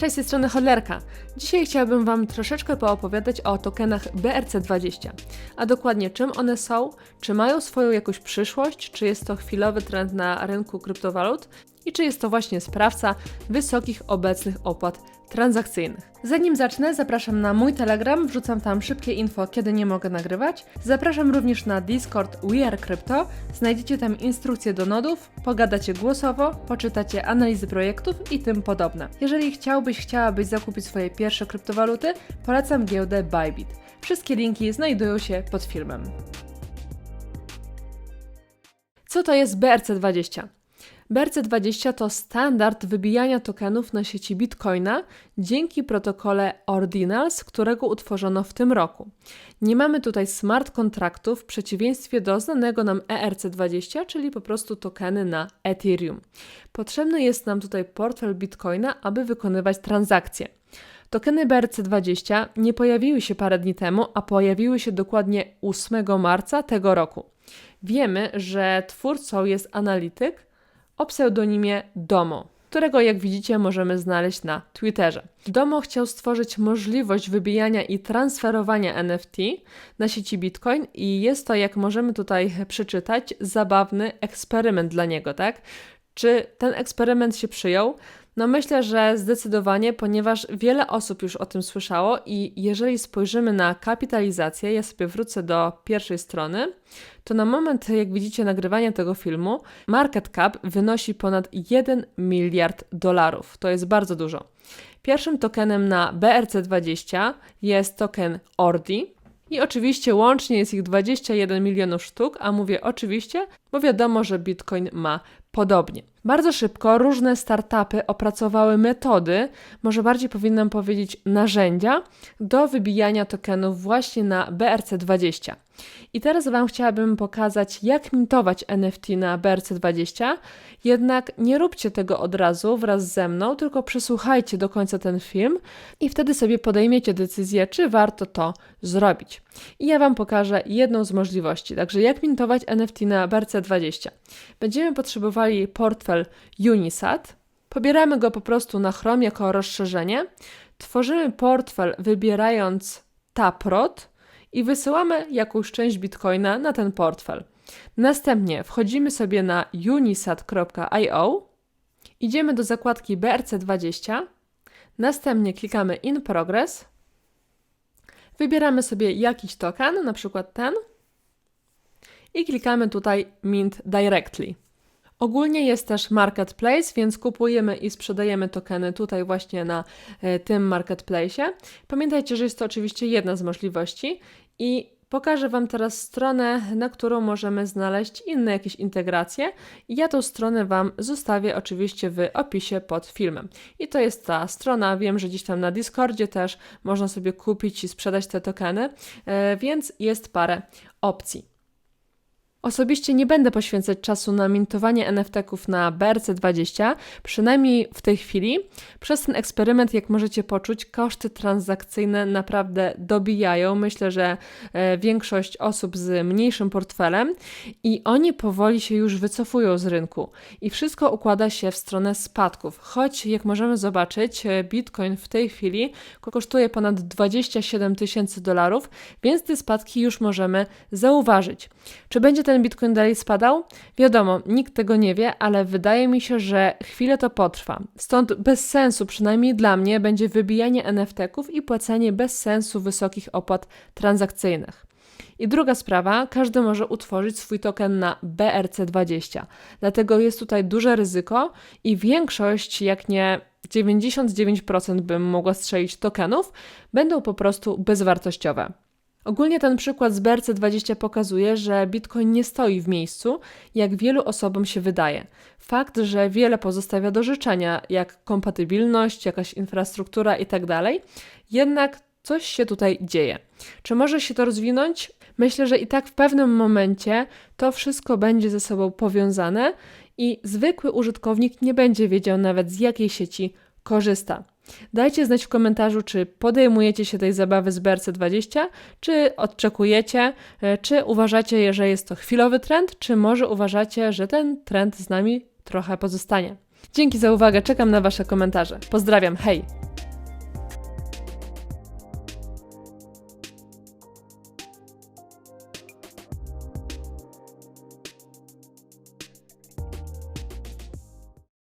Cześć, z tej strony Hodlerka. Dzisiaj chciałabym Wam troszeczkę poopowiadać o tokenach BRC20, a dokładnie czym one są, czy mają swoją jakąś przyszłość, czy jest to chwilowy trend na rynku kryptowalut? I czy jest to właśnie sprawca wysokich obecnych opłat transakcyjnych. Zanim zacznę, zapraszam na mój Telegram, wrzucam tam szybkie info, kiedy nie mogę nagrywać. Zapraszam również na Discord We Are Crypto, znajdziecie tam instrukcje do nodów, pogadacie głosowo, poczytacie analizy projektów i tym podobne. Jeżeli chciałbyś, chciałabyś zakupić swoje pierwsze kryptowaluty, polecam giełdę Bybit. Wszystkie linki znajdują się pod filmem. Co to jest BRC20? BRC20 to standard wybijania tokenów na sieci Bitcoina dzięki protokole Ordinals, którego utworzono w tym roku. Nie mamy tutaj smart kontraktów w przeciwieństwie do znanego nam ERC20, czyli po prostu tokeny na Ethereum. Potrzebny jest nam tutaj portfel Bitcoina, aby wykonywać transakcje. Tokeny BRC20 nie pojawiły się parę dni temu, a pojawiły się dokładnie 8 marca tego roku. Wiemy, że twórcą jest analityk, o pseudonimie Domo, którego jak widzicie możemy znaleźć na Twitterze. Domo chciał stworzyć możliwość wybijania i transferowania NFT na sieci Bitcoin i jest to, jak możemy tutaj przeczytać, zabawny eksperyment dla niego, tak? Czy ten eksperyment się przyjął? No myślę, że zdecydowanie, ponieważ wiele osób już o tym słyszało i jeżeli spojrzymy na kapitalizację, ja sobie wrócę do pierwszej strony, to na moment, jak widzicie, nagrywania tego filmu, market cap wynosi ponad 1 miliard dolarów. To jest bardzo dużo. Pierwszym tokenem na BRC20 jest token ORDI, i oczywiście łącznie jest ich 21 milionów sztuk, a mówię oczywiście, bo wiadomo, że Bitcoin ma podobnie. Bardzo szybko różne startupy opracowały metody, może bardziej powinnam powiedzieć narzędzia, do wybijania tokenów właśnie na BRC20. I teraz Wam chciałabym pokazać, jak mintować NFT na BRC20. Jednak nie róbcie tego od razu wraz ze mną, tylko przesłuchajcie do końca ten film i wtedy sobie podejmiecie decyzję, czy warto to zrobić. I ja Wam pokażę jedną z możliwości. Także jak mintować NFT na BRC20? Będziemy potrzebowali portfel Unisat. Pobieramy go po prostu na Chrome jako rozszerzenie. Tworzymy portfel wybierając Taprot i wysyłamy jakąś część bitcoina na ten portfel. Następnie wchodzimy sobie na unisat.io, idziemy do zakładki BRC20, następnie klikamy In Progress, wybieramy sobie jakiś token, na przykład ten, i klikamy tutaj Mint Directly. Ogólnie jest też marketplace, więc kupujemy i sprzedajemy tokeny tutaj właśnie na e, tym marketplace. Pamiętajcie, że jest to oczywiście jedna z możliwości i pokażę Wam teraz stronę, na którą możemy znaleźć inne jakieś integracje. Ja tą stronę Wam zostawię oczywiście w opisie pod filmem. I to jest ta strona, wiem, że gdzieś tam na Discordzie też można sobie kupić i sprzedać te tokeny, e, więc jest parę opcji. Osobiście nie będę poświęcać czasu na mintowanie NFT-ków na BRC20, przynajmniej w tej chwili. Przez ten eksperyment, jak możecie poczuć, koszty transakcyjne naprawdę dobijają. Myślę, że e, większość osób z mniejszym portfelem i oni powoli się już wycofują z rynku. I wszystko układa się w stronę spadków. Choć, jak możemy zobaczyć, e, Bitcoin w tej chwili kosztuje ponad 27 tysięcy dolarów, więc te spadki już możemy zauważyć. Czy będzie ten Bitcoin dalej spadał? Wiadomo, nikt tego nie wie, ale wydaje mi się, że chwilę to potrwa. Stąd bez sensu, przynajmniej dla mnie, będzie wybijanie NFT-ków i płacenie bez sensu wysokich opłat transakcyjnych. I druga sprawa, każdy może utworzyć swój token na BRC20. Dlatego jest tutaj duże ryzyko i większość, jak nie 99% bym mogła strzelić tokenów, będą po prostu bezwartościowe. Ogólnie ten przykład z BRC20 pokazuje, że Bitcoin nie stoi w miejscu, jak wielu osobom się wydaje. Fakt, że wiele pozostawia do życzenia, jak kompatybilność, jakaś infrastruktura itd., tak jednak coś się tutaj dzieje. Czy może się to rozwinąć? Myślę, że i tak w pewnym momencie to wszystko będzie ze sobą powiązane i zwykły użytkownik nie będzie wiedział nawet z jakiej sieci korzysta. Dajcie znać w komentarzu, czy podejmujecie się tej zabawy z BRC20, czy odczekujecie, e, czy uważacie, że jest to chwilowy trend, czy może uważacie, że ten trend z nami trochę pozostanie. Dzięki za uwagę, czekam na Wasze komentarze. Pozdrawiam, hej!